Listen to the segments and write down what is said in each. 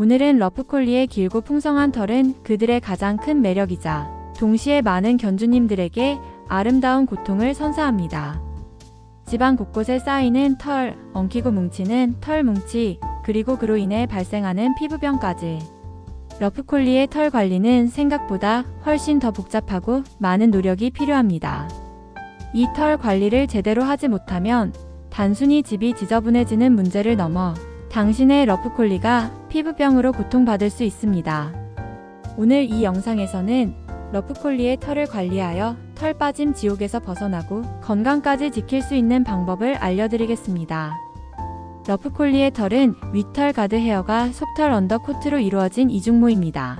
오늘은 러프콜리의 길고 풍성한 털은 그들의 가장 큰 매력이자 동시에 많은 견주님들에게 아름다운 고통을 선사합니다. 집안 곳곳에 쌓이는 털, 엉키고 뭉치는 털 뭉치, 그리고 그로 인해 발생하는 피부병까지. 러프콜리의 털 관리는 생각보다 훨씬 더 복잡하고 많은 노력이 필요합니다. 이 털 관리를 제대로 하지 못하면 단순히 집이 지저분해지는 문제를 넘어 당신의 러프콜리가 피부병으로 고통받을 수 있습니다. 오늘 이 영상에서는 러프콜리의 털을 관리하여 털 빠짐 지옥에서 벗어나고 건강까지 지킬 수 있는 방법을 알려드리겠습니다. 러프콜리의 털은 윗털 가드 헤어가 속털 언더 코트로 이루어진 이중모입니다.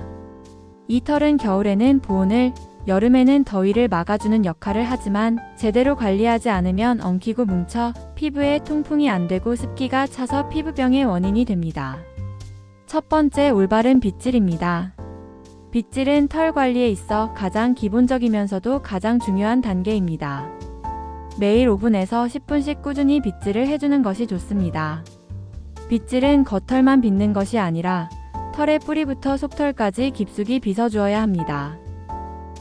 이 털은 겨울에는 보온을, 여름에는 더위를 막아주는 역할을 하지만 제대로 관리하지 않으면 엉키고 뭉쳐 피부에 통풍이 안 되고 습기가 차서 피부병의 원인이 됩니다. 첫 번째 올바른 빗질입니다. 빗질은 털 관리에 있어 가장 기본적이면서도 가장 중요한 단계입니다. 매일 5분에서 10분씩 꾸준히 빗질을 해주는 것이 좋습니다. 빗질은 겉털만 빗는 것이 아니라 털의 뿌리부터 속털까지 깊숙이 빗어주어야 합니다.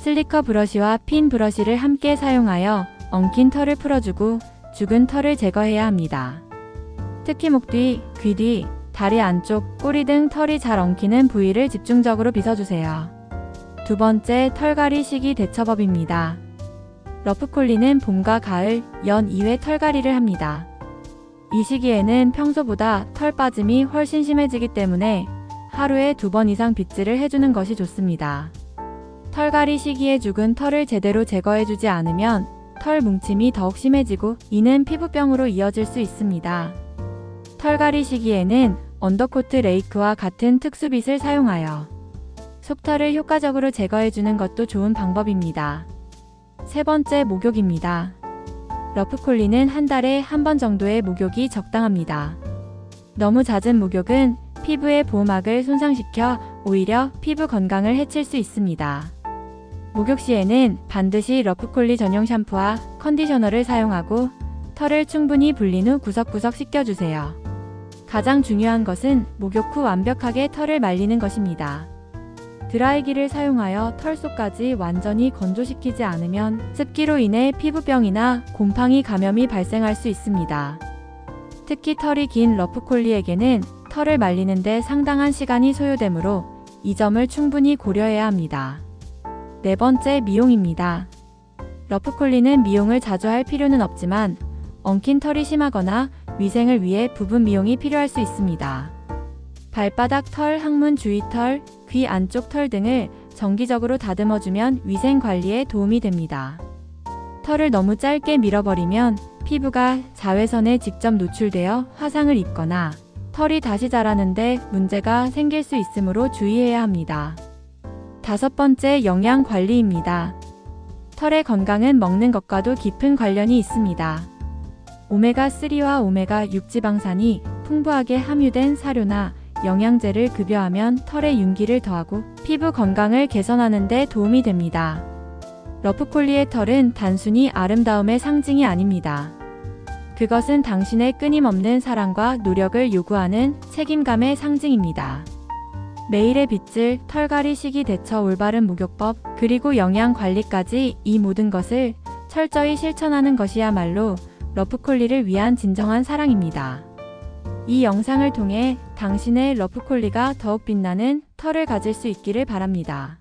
슬리커 브러쉬와 핀 브러쉬를 함께 사용하여 엉킨 털을 풀어주고 죽은 털을 제거해야 합니다. 특히 목 뒤, 귀 뒤, 다리 안쪽, 꼬리 등 털이 잘 엉키는 부위를 집중적으로 빗어주세요. 두 번째, 털갈이 시기 대처법입니다. 러프콜리는 봄과 가을, 연 2회 털갈이를 합니다. 이 시기에는 평소보다 털 빠짐이 훨씬 심해지기 때문에 하루에 두 번 이상 빗질을 해주는 것이 좋습니다. 털갈이 시기에 죽은 털을 제대로 제거해주지 않으면 털 뭉침이 더욱 심해지고 이는 피부병으로 이어질 수 있습니다. 털갈이 시기에는 언더코트 레이크와 같은 특수빗을 사용하여 속털을 효과적으로 제거해주는 것도 좋은 방법입니다. 세 번째 목욕입니다. 러프콜리는 한 달에 한 번 정도의 목욕이 적당합니다. 너무 잦은 목욕은 피부의 보호막을 손상시켜 오히려 피부 건강을 해칠 수 있습니다. 목욕 시에는 반드시 러프콜리 전용 샴푸와 컨디셔너를 사용하고 털을 충분히 불린 후 구석구석 씻겨주세요. 가장 중요한 것은 목욕 후 완벽하게 털을 말리는 것입니다. 드라이기를 사용하여 털 속까지 완전히 건조시키지 않으면 습기로 인해 피부병이나 곰팡이 감염이 발생할 수 있습니다. 특히 털이 긴 러프콜리에게는 털을 말리는데 상당한 시간이 소요되므로 이 점을 충분히 고려해야 합니다. 네 번째 미용입니다. 러프콜리는 미용을 자주 할 필요는 없지만 엉킨 털이 심하거나 위생을 위해 부분 미용이 필요할 수 있습니다. 발바닥 털, 항문 주위 털, 귀 안쪽 털 등을 정기적으로 다듬어주면 위생 관리에 도움이 됩니다. 털을 너무 짧게 밀어버리면 피부가 자외선에 직접 노출되어 화상을 입거나 털이 다시 자라는데 문제가 생길 수 있으므로 주의해야 합니다. 다섯 번째 영양 관리입니다. 털의 건강은 먹는 것과도 깊은 관련이 있습니다. 오메가3와 오메가6 지방산이 풍부하게 함유된 사료나 영양제를 급여하면 털의 윤기를 더하고 피부 건강을 개선하는 데 도움이 됩니다. 러프콜리의 털은 단순히 아름다움의 상징이 아닙니다. 그것은 당신의 끊임없는 사랑과 노력을 요구하는 책임감의 상징입니다. 매일의 빗질, 털갈이 시기 대처 올바른 목욕법, 그리고 영양 관리까지 이 모든 것을 철저히 실천하는 것이야말로 러프콜리를 위한 진정한 사랑입니다. 이 영상을 통해 당신의 러프콜리가 더욱 빛나는 털을 가질 수 있기를 바랍니다.